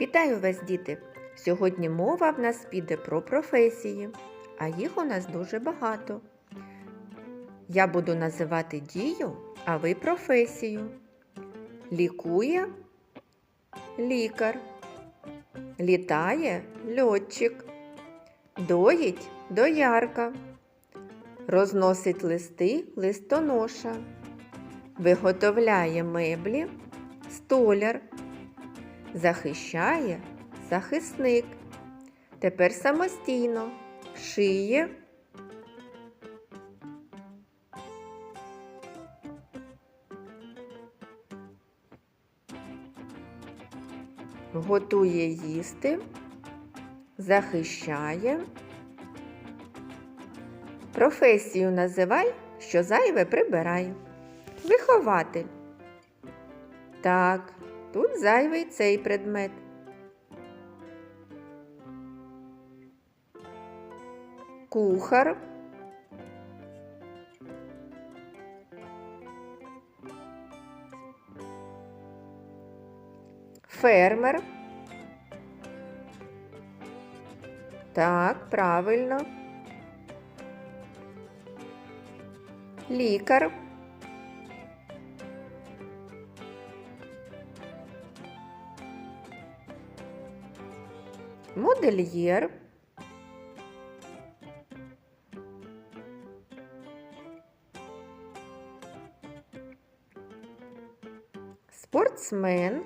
Вітаю вас, діти! Сьогодні мова в нас піде про професії, а їх у нас дуже багато. Я буду називати дію, а ви професію. Лікує лікар. Літає льотчик. Доїть доярка. Розносить листи листоноша. Виготовляє меблі столяр. Захищає захисник. Тепер самостійно шиє. Готує їсти, захищає. Професію називай, що зайве прибирай. Вихователь. Так, тут зайвий цей предмет. Кухар. Фермер. Так, правильно. Лікар. Модельєр. Спортсмен.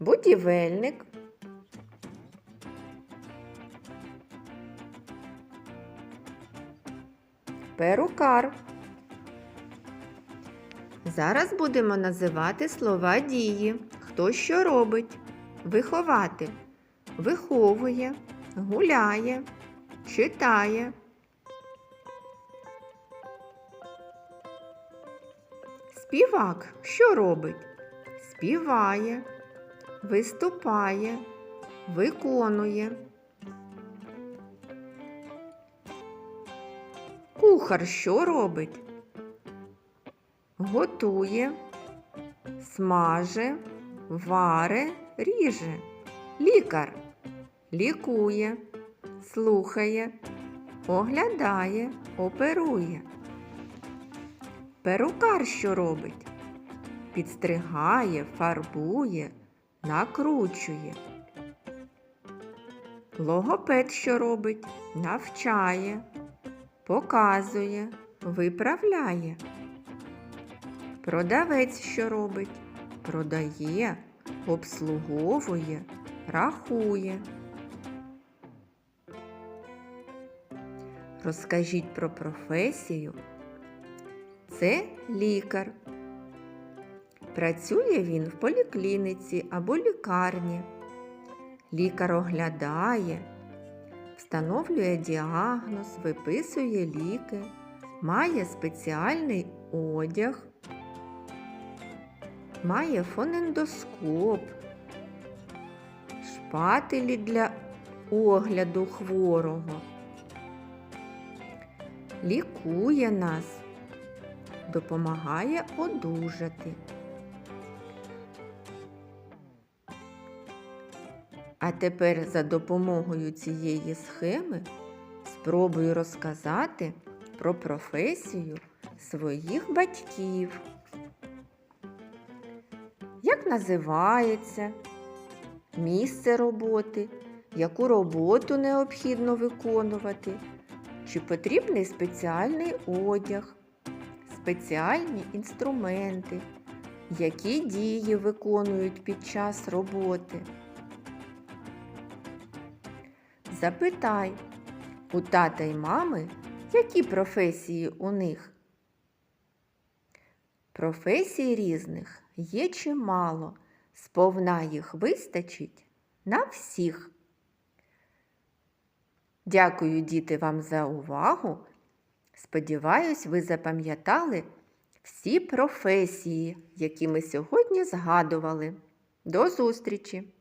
Будівельник. Перукар. Зараз будемо називати слова дії. Хто що робить? Вихователь. Виховує, гуляє, читає. Співак що робить? Співає, виступає, виконує. Кухар що робить? Готує, смаже, варе, ріже. Лікар лікує, слухає, оглядає, оперує. Перукар що робить? Підстригає, фарбує, накручує. Логопед що робить? Навчає, показує, виправляє. Продавець що робить? Продає, обслуговує, рахує. Розкажіть про професію. Це лікар. Працює він в поліклініці або лікарні. Лікар оглядає, встановлює діагноз, виписує ліки, має спеціальний одяг, має фонендоскоп, шпателі для огляду хворого. Лікує нас допомагає одужати. А тепер за допомогою цієї схеми спробую розказати про професію своїх батьків. Називається місце роботи, яку роботу необхідно виконувати, чи потрібний спеціальний одяг, спеціальні інструменти, які дії виконують під час роботи. Запитай у тата й мами, які професії у них. Професій різних є чимало, сповна їх вистачить на всіх. Дякую, діти, вам за увагу. Сподіваюсь, ви запам'ятали всі професії, які ми сьогодні згадували. До зустрічі!